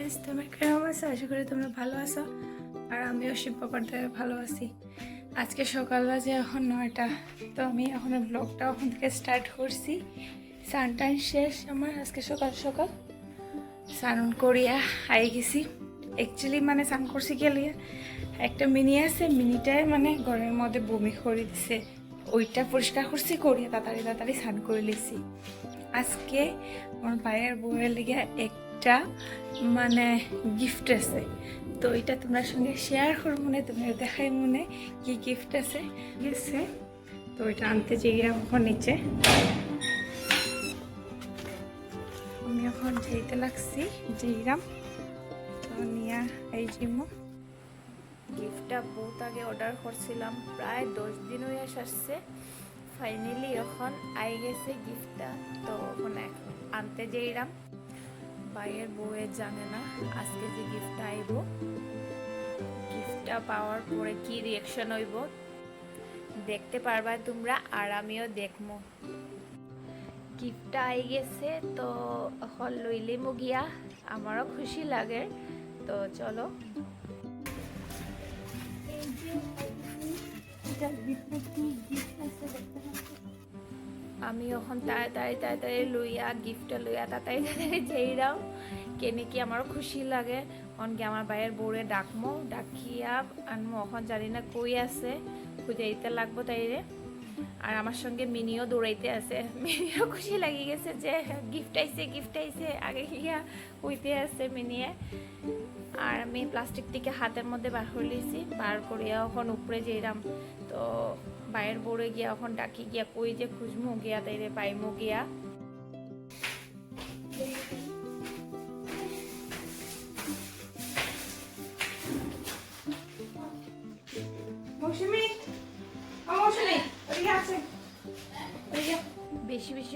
তোমার কেমন আছো? আশা করি তোমরা ভালো আছো। আর আমিও শিব বাবার ভালো আছি। আজকে সকাল বাজে এখন নয়টা। তো আমি এখন ব্লগটা ওখান থেকে স্টার্ট করছি। সানটাইন শেষ আমার আজকে সকাল সকাল। স্নান করিয়া আই গেছি। অ্যাকচুয়ালি মানে স্নান করছি গেলে একটা মিনি আছে। মিনিটায় মানে ঘরের মধ্যে বমি করে দিছে। ওইটা পরিষ্কার করছি, করিয়া তাড়াতাড়ি তাড়াতাড়ি স্নান করে লিছি। আজকে আমার ভাইয়ের বউয়ের লেগে একটা মানে গিফট আছে। তো এটা তোমার সঙ্গে শেয়ার করব মনে তোমার দেখাই মনে কি গিফট আছে। গেছে। তো এটা আনতে যে এখন নিচে। আমি এখন যেতে লাগছি যেইরাম তো নিয়া এই জিমো। গিফটটা বহুত আগে অর্ডার করছিলাম, প্রায় দশ দিন হয়ে আসছে। ফাইনালি এখন আই গেছে গিফটটা তো ওখানে আনতে যেইরাম বাইয়ের বউয়ে জানে না, আজকে যে গিফটটা আইব গিফটটা পাওয়ার পরে কি রিয়াকশন হইব, দেখতে পারবা তোমরা আর আমিও দেখব গিফটটা আই গেছে তো এখন লইলে গিয়া, আমারও খুশি লাগে, তো চলো। আমি এখন তাড়াতাড়ি তাড়াতাড়ি লইয়া গিফটটা লইয়া তাড়াতাড়ি তাড়াতাড়ি যেইরাম কেনে কি আমারও খুশি লাগে। অনকে আমার বাইরের বউরে ডাকমো, ডাকিয়া আনমো। এখন জানি না কই আছে খুঁজাইতে লাগবো তাইরে। আর আমার সঙ্গে মিনিও দৌড়াইতে আছে। মিনিও খুশি লাগি গেছে যে গিফট আইছে গিফট আইছে। আগে গিয়া হইতে আছে মিনিয়ে। আর আমি প্লাস্টিক থেকে হাতের মধ্যে বার করে লিছি, বার করিয়া এখন উপরে যেরাম তো বাইরের বড়ে গিয়া এখন ডাকি গিয়া কই যে খুঁজমু, গিয়া তাইরে পাইমো গিয়া।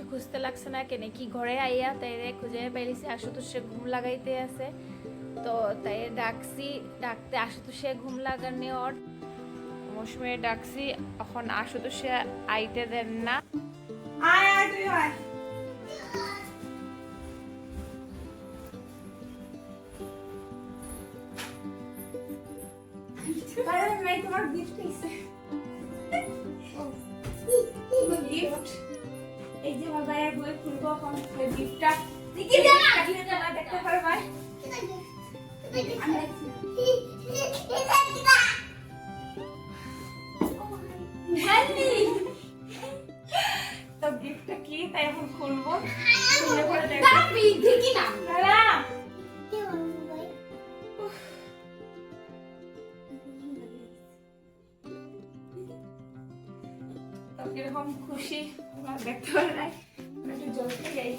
খুঁজতে লাগছে না কেন কি ঘরে আইয়া তাইরে খুঁজে পাইলিছি আশুতোষে ঘুম লাগাইতে আছে তো তাই ডাকছি ডাকতে আশুতোষে ঘুম লাগানি ওর মৌসুমে ডাকছি এখন আশুতোষে আইতে দেন না আয় আয় তুই আয় এই যে আমার ভাইয়ের বই খুলবো এখন গিফটটা দেখি দেখতে তো গিফটটা কি? তাই এখন খুলবো। খুলে পরে দেখো। তো কীরকম খুশি। আমার দেখতে পারে নাই আমি একটু জলতে যাই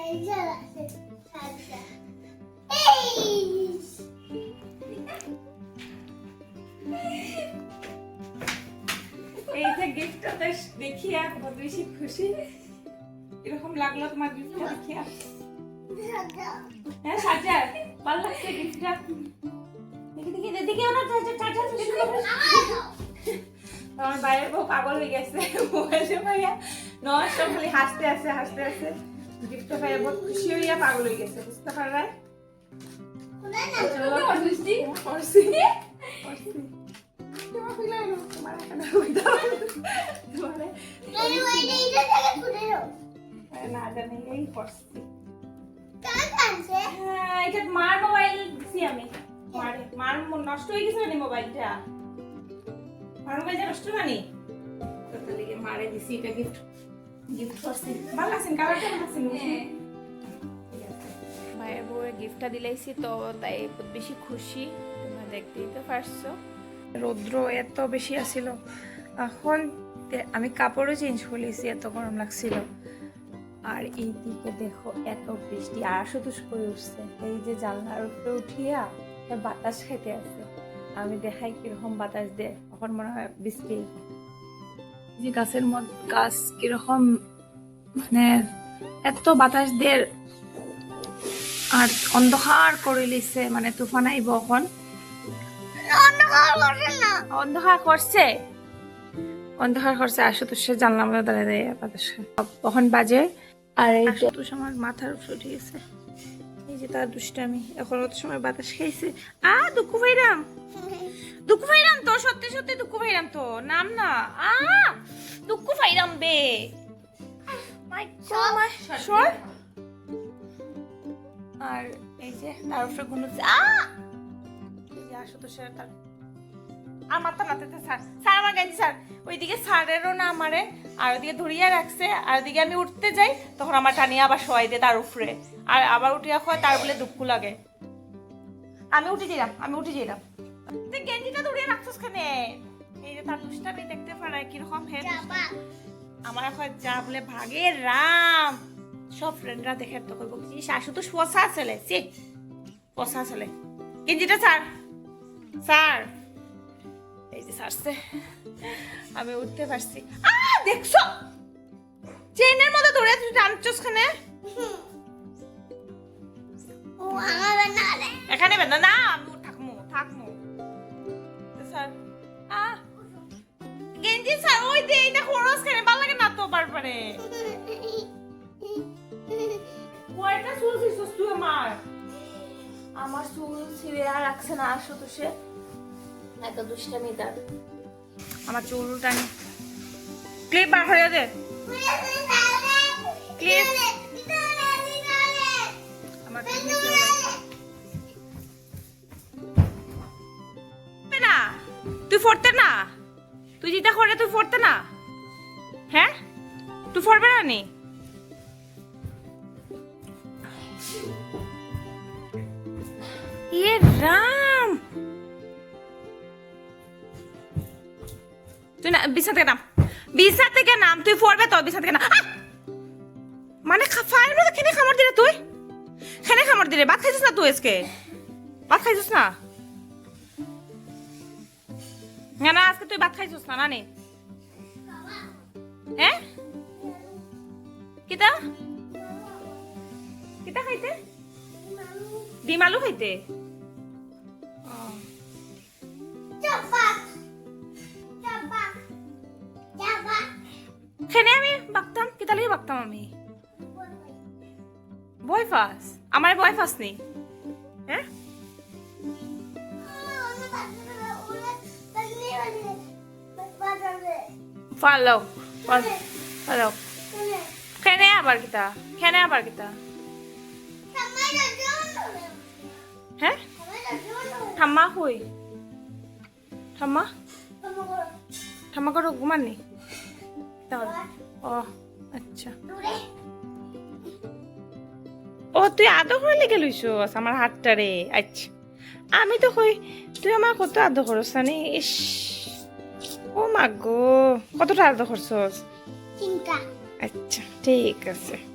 এই যে গিফটটা দেখিয়া কত বেশি খুশি এরকম লাগল তোমার গিফটটা দেখিয়া হ্যাঁ সাজা ভালো লাগছে গিফটটা আমার বাইরের বউ পাগল হয়ে গেছে। মোবাইলে ভাইয়া নষ্ট খালি হাসতে আছে হাসতে আছে। বহুত খুশি হইয়া পাগল হয়ে গেছে বুঝতে তোমার কইলাই না? জানি এই করছি হ্যাঁ এটা মার মোবাইল দিছি আমি। মার মার নষ্ট হয়ে গেছে না মোবাইলটা। মার মোবাইলটা নষ্ট নানি তার লিগে মারে দিছি এটা গিফট গিফট করছি। ভালো আছেন? কালারটা ভালো আছেন ভাইয়ের বউয়ের গিফটটা দিলাইছি তো তাই বেশি খুশি। তোমরা দেখতেই তো পারছ। রৌদ্র এত বেশি আসিল এখন আমি কাপড়ও চেঞ্জ করেছি এত গরম লাগছিল। আর এই দিকে দেখো এত বৃষ্টি আর শুধু করে উঠছে। এই যে জানলার উপরে উঠিয়া বাতাস খেতে আছে। আমি দেখাই কীরকম বাতাস দেয় এখন মনে হয় বৃষ্টি। যে গাছের মধ্যে গাছ কীরকম মানে এত বাতাস দিয়ে আর অন্ধকার করে লিছে মানে তুফান আইব এখন। অন্ধকার করছে অন্ধকার করছে? আসো তো সে জানলাম দাঁড়িয়ে দাঁড়িয়ে বাতাস তখন বাজে আর এই আমার মাথার উপর উঠে গেছে। যে তার দুষ্টামি। এখন অত সময় বাতাস খাইছে। আ দুঃখ ভাইরাম। দুঃখ ভাইরাম তো সত্যি সত্যি দুঃখ ভাইরাম তো। নাম না। আ দুঃখ ভাইরাম বে। সর আর এই যে তার উপরে ঘুমোচ্ছে। আ! এই যে আশুতোষের তার আমার তো নাতে স্যার। স্যার আমার গেঞ্জি স্যার। ওইদিকে স্যারেরও না আমারে আর ওইদিকে ধরিয়া রাখছে আর ওইদিকে আমি উঠতে যাই তখন আমার টানিয়ে আবার শোয়াই দে তার উপরে। আর আবার উঠিয়া হয় তার বলে দুঃখ লাগে। আমি উঠে যাইলাম আমি উঠে যাইলাম। তুই গেঞ্জিটা ধরিয়া রাখছিস খানে এই যে তার দুষ্টামি দেখতে পারায় কীরকম হে আমার এখন যা বলে ভাগে রাম। সব ফ্রেন্ডরা দেখে তো করব কি শাশু তো পচা ছেলে সে পচা ছেলে। গেঞ্জিটা স্যার স্যার। সারছে। আমি উঠতে পারছি। দেখছ? চেইনের মধ্যে ধরে তুই টানছস খানে এখানে বেঁধে। না আমি থাকমু থাকমু। স্যার আ গেঞ্জি স্যার ওই দে এটা খরচ খানে ভালো লাগে না তো বারবারে কয়টা চুল ছিঁড়ছিস তুই আমার? আমার চুল ছিঁড়ে আর রাখছে না আসো তো সে এত আমার চুল টানি ক্লিপ বার হয়ে ক্লিপ। আমার না। তুই ফোরতে না। তুই যেটা করে তুই ফোরতে না। হ্যাঁ? তুই ফোরবে না নি? বিছানা থেকে নাম। বিছানা থেকে নাম, তুই পড়বে তো বিছানা থেকে নাম! মানে ফায়ার মধ্যে খেনে খামর দিলে তুই? খেনে খামর দিলে, ভাত খাইছিস না তুই আজকে? ভাত খাইছিস না? না না, আজকে তুই ভাত খাইছিস না, নানি। হ্যাঁ? কিতা? কিতা খাইতে? ডিম আলু খাইতে? আমি। বয় ফাস আমার বয় ফাস নেই। হ্যাঁ? আবার কিতা খেনে আবার কিতা হ্যাঁ? ঠাম্মা হই ঠাম্মা? ঠাম্মা করো ঘুমাননি তাহলে ও। আচ্ছা। ও তুই আদর করে লেগে লইছস আমার হাতটারে আচ্ছা। আমি তো কই তুই আমার কত আদর করস না ইস। ও মাগো কতটা আদর করছস? তিনটা। আচ্ছা ঠিক আছে।